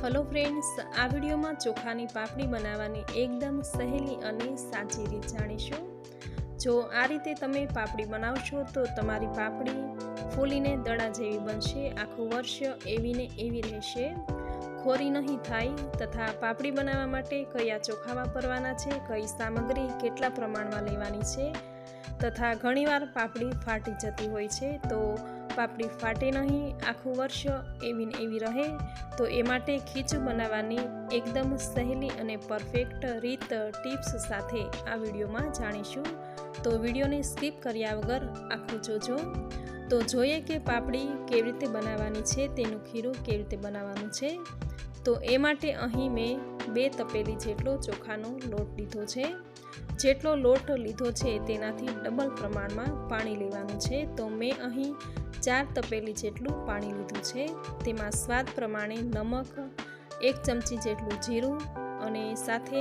Hello friends આ વિડીયોમાં ચોખાની પાપડી બનાવવાની એકદમ સહેલી અને સાચી રીત જાણીશું. જો આ રીતે તમે પાપડી બનાવશો તો તમારી પાપડી ફૂલીને દડા જેવી બનશે, આખું વર્ષ એવીને એવી રહેશે. ખોરી નહીં થાય તથા પાપડી બનાવવા માટે કયા ચોખા વાપરવાના છે, કઈ સામગ્રી કેટલા પ્રમાણમાં લેવાની છે, તથા ઘણીવાર પાપડી ફાટી જતી હોય છે, તો પાપડી ફાટે નહીં, આખું વર્ષ એવી ને એવી રહે. તો એ માટે ખીચું બનાવવાની એકદમ સહેલી અને પરફેક્ટ રીત ટિપ્સ સાથે આ વિડીયોમાં જાણીશું. તો વિડીયોને સ્કીપ કર્યા વગર આખું જોજો. તો જોઈએ કે પાપડી કેવી રીતે બનાવવાની છે, તેનું ખીરું કેવી રીતે બનાવવાનું છે. તો એ માટે અહીં મેં બે તપેલી જેટલો ચોખાનો લોટ લીધો છે. જેટલો લોટ લીધો છે તેનાથી ડબલ પ્રમાણમાં પાણી લેવાનું છે. તો મેં અહીં ચાર તપેલી જેટલું પાણી લીધું છે. તેમાં સ્વાદ પ્રમાણે નમક, એક ચમચી જેટલું જીરું અને સાથે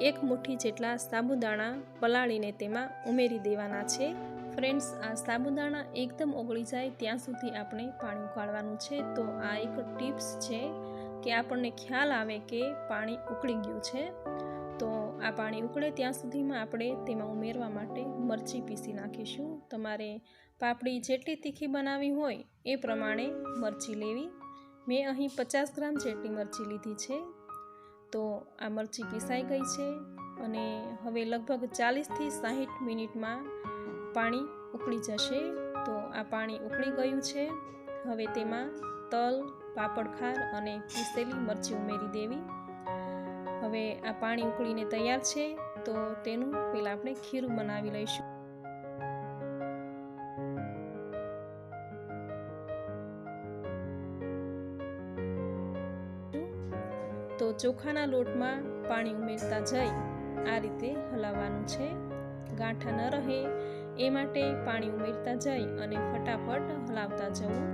એક મુઠ્ઠી જેટલા સાબુદાણા પલાળીને તેમાં ઉમેરી દેવાના છે. ફ્રેન્ડ્સ, આ સાબુદાણા એકદમ ઓગળી જાય ત્યાં સુધી આપણે પાણી ઉકાળવાનું છે. તો આ એક ટિપ્સ છે કે આપણને ખ્યાલ આવે કે પાણી ઉકળી ગયું છે. તો આ પાણી ઉકળે ત્યાં સુધીમાં આપણે તેમાં ઉમેરવા માટે મરચી પીસી નાખીશું. તમારે પાપડી જેટલી તીખી બનાવી હોય એ પ્રમાણે મરચી લેવી. મેં અહીં પચાસ ગ્રામ જેટલી મરચી લીધી છે. તો આ મરચી પીસાઈ ગઈ છે અને હવે લગભગ ચાલીસથી સાહીઠ મિનિટમાં પાણી ઉકળી જશે. તો આ પાણી ઉકળી ગયું છે. હવે તેમાં તલ પાપડખાર અને પીસેલી મરચી ઉમેરી દેવી. હવે આ પાણી ઉકળીને તૈયાર છે. તો તેનું પહેલાં આપણે ખીરું બનાવી લઈશું. ચોખાના લોટમાં પાણી ઉમેરતા જઈ આ રીતે હલાવવાનું છે. ગાંઠા ન રહે એ માટે પાણી ઉમેરતા જઈ અને ફટાફટ હલાવતા જવું.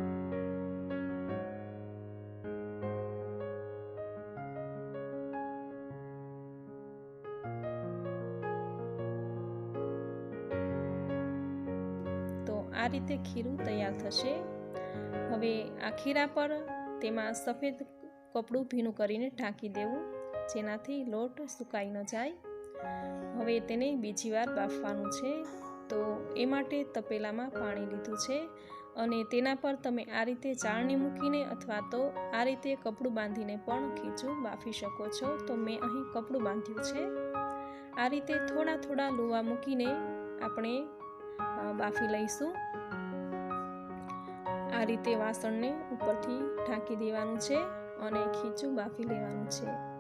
તો આ રીતે ખીરું તૈયાર થશે. હવે આ ખીરા પર તેમાં સફેદ કપડું ભીનું કરીને ઢાંકી દેવું, જેનાથી લોટ સુકાઈ ન જાય. હવે તેને બીજી વાર બાફવાનું છે, તો એ માટે તપેલામાં પાણી લીધું છે અને તેના પર તમે આ રીતે ચાળણી મૂકીને અથવા તો આ રીતે કપડું બાંધીને પણ ખીચું બાફી શકો છો. તો મેં અહીં કપડું બાંધ્યું છે. આ રીતે થોડા થોડા લુવા મૂકીને આપણે બાફી લઈશું. આ રીતે વાસણને ઉપરથી ઢાંકી દેવાનું છે. અને ખીચું બાફી લેવાનું છે.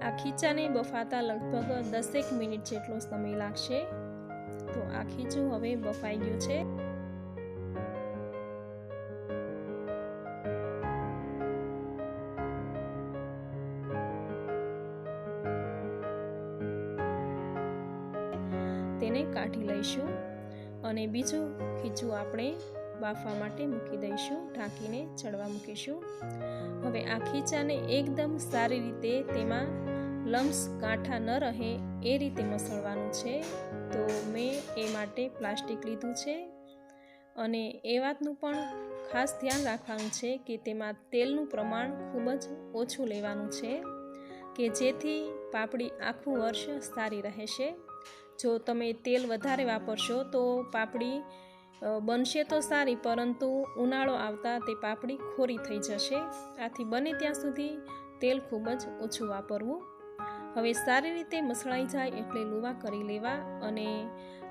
આ ખીચાને બફાતા લગભગ દસેક મિનિટ જેટલો સમય લાગશે. તો આ ખીચું હવે બફાઈ ગયું છે. તેને કાઢી લઈશું. અને બીજું ખીચું આપણે બાફવા માટે મૂકી દઈશું, ઢાંકીને ચડવા મૂકીશું. હવે આ ખીચાને એકદમ સારી રીતે તેમાં લમ્સ કાંઠા ન રહે એ રીતે મસળવાનું છે. તો મેં એ માટે પ્લાસ્ટિક લીધું છે. અને એ વાતનું પણ ખાસ ધ્યાન રાખવાનું છે કે તેમાં તેલનું પ્રમાણ ખૂબ જ ઓછું લેવાનું છે, કે જેથી પાપડી આખું વર્ષ સારી રહેશે. જો તમે તેલ વધારે વાપરશો તો પાપડી બનશે તો સારી, પરંતુ ઉનાળો આવતા તે પાપડી ખોરી થઈ જશે. આથી બને ત્યાં સુધી તેલ ખૂબ જ ઓછું વાપરવું. હવે સારી રીતે મસળાઈ જાય એટલે લુવા કરી લેવા અને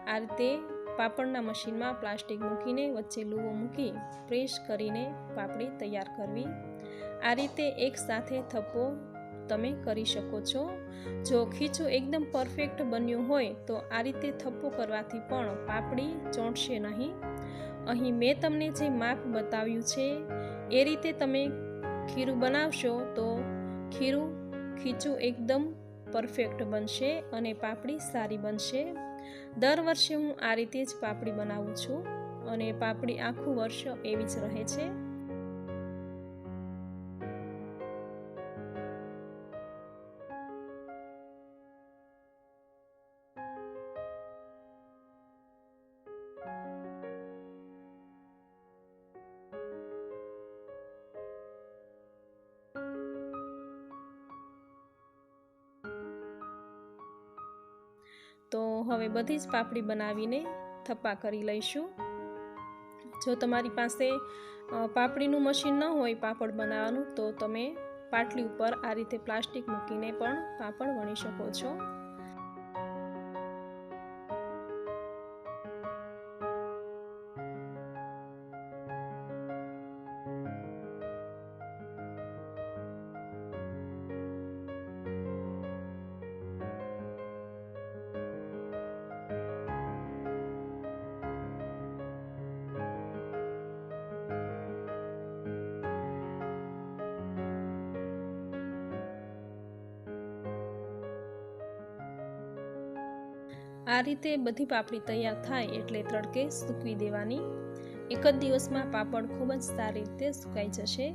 આ રીતે પાપડના મશીનમાં પ્લાસ્ટિક મૂકીને વચ્ચે લુવો મૂકી પ્રેસ કરીને પાપડી તૈયાર કરવી. આ રીતે એક સાથે થપ્પો તમે કરી શકો છો. જો ખીચું એકદમ પરફેક્ટ બન્યું હોય, તો આ રીતે થપ્પો કરવાથી પણ પાપડી ચોંટશે નહીં. અહીં મેં તમને જે માપ બતાવ્યું છે, એ રીતે તમે ખીરું બનાવશો તો ખીરું, ખીચું એકદમ પરફેક્ટ બનશે અને પાપડી સારી બનશે. દર વર્ષે હું આ રીતે જ પાપડી બનાવું છું અને પાપડી આખું વર્ષ એવી જ રહે છે. હવે બધી જ પાપડી બનાવીને થપ્પા કરી લઈશું. જો તમારી પાસે પાપડીનું મશીન ન હોય પાપડ બનાવવાનું, તો તમે પાટલી ઉપર આ રીતે પ્લાસ્ટિક મૂકીને પણ પાપડ વણી શકો છો. આ રીતે બધી પાપડી તૈયાર થાય એટલે તડકે સૂકવી દેવાની. એક જ દિવસમાં પાપડ ખૂબ જ સારી રીતે સુકાઈ જશે.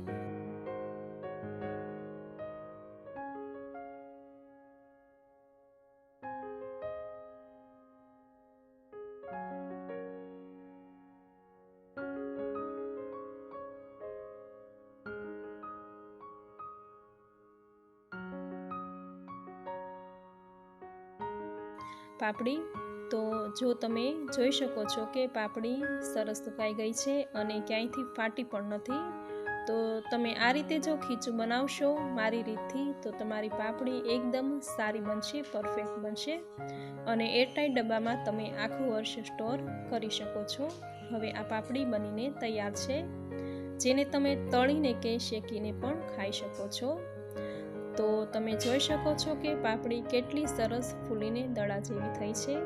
પાપડી? તો જો તમે જોઈ શકો છો કે પાપડી સરસ સુકાઈ ગઈ છે અને ક્યાંયથી ફાટી પણ નથી, તો તમે આ રીતે જો ખીચું બનાવશો મારી રીતથી, તો તમારી પાપડી એકદમ સારી બનશે, પરફેક્ટ બનશે અને એરટાઈટ ડબ્બામાં તમે આખું વર્ષ સ્ટોર કરી શકો છો. હવે આ પાપડી બનીને તૈયાર છે, જેને તમે તળીને કે શેકીને પણ ખાઈ શકો છો. તો તમે જોઈ શકો છો કે પાપડી કેટલી સરસ ફૂલીને દડા જેવી થઈ છે.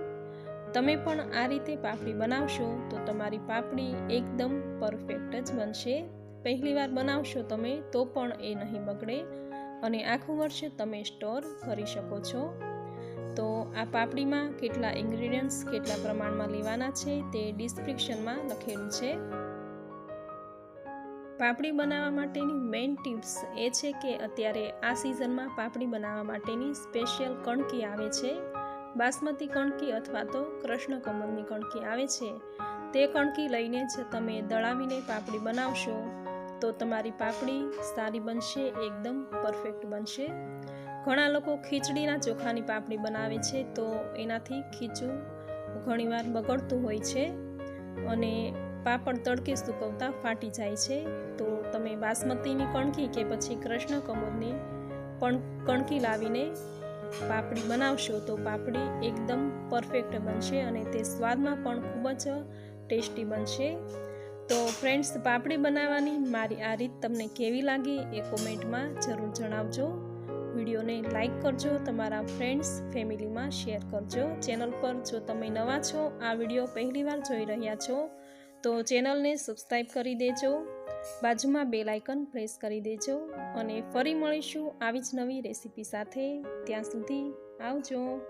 તમે પણ આ રીતે પાપડી બનાવશો તો તમારી પાપડી એકદમ પરફેક્ટ જ બનશે. પહેલી વાર બનાવશો તમે તો પણ એ નહીં બગડે અને આખું વર્ષ તમે સ્ટોર કરી શકો છો. તો આ પાપડીમાં કેટલા ઇન્ગ્રીડિયન્ટ્સ કેટલા પ્રમાણમાં લેવાના છે તે ડિસ્ક્રિપ્શનમાં લખેલું છે. પાપડી બનાવવા માટેની મેઇન ટિપ્સ એ છે કે અત્યારે આ સિઝનમાં પાપડી બનાવવા માટેની સ્પેશિયલ કણકી આવે છે. બાસમતી કણકી અથવા તો કૃષ્ણ કમલની કણકી આવે છે. તે કણકી લઈને જ તમે દળાવીને પાપડી બનાવશો, તો તમારી પાપડી સારી બનશે, એકદમ પરફેક્ટ બનશે. ઘણા લોકો ખીચડીના ચોખાની પાપડી બનાવે છે, તો એનાથી ખીચું ઘણીવાર બગડતું હોય છે. અને પાપડ તડકે સૂકવતા ફાટી જાય છે. તો તમે બાસમતીની કણકી કે પછી કૃષ્ણ કમોદની પણ કણકી લાવીને પાપડી બનાવશો તો પાપડી એકદમ પરફેક્ટ બનશે અને તે સ્વાદમાં પણ ખૂબ જ ટેસ્ટી બનશે. તો ફ્રેન્ડ્સ, પાપડી બનાવવાની મારી આ રીત તમને કેવી લાગી એ કોમેન્ટમાં જરૂર જણાવજો. વિડીયોને લાઇક કરજો, તમારા ફ્રેન્ડ્સ, ફેમિલીમાં શેર કરજો. ચેનલ પર જો તમે નવા છો, આ વીડિયો પહેલીવાર જોઈ રહ્યા છો તો ચેનલને સબસ્ક્રાઈબ કરી દેજો. બાજુમાં બે લાઇકન પ્રેસ કરી દેજો અને ફરી મળીશું આવી જ નવી રેસીપી સાથે. ત્યાં સુધી આવજો.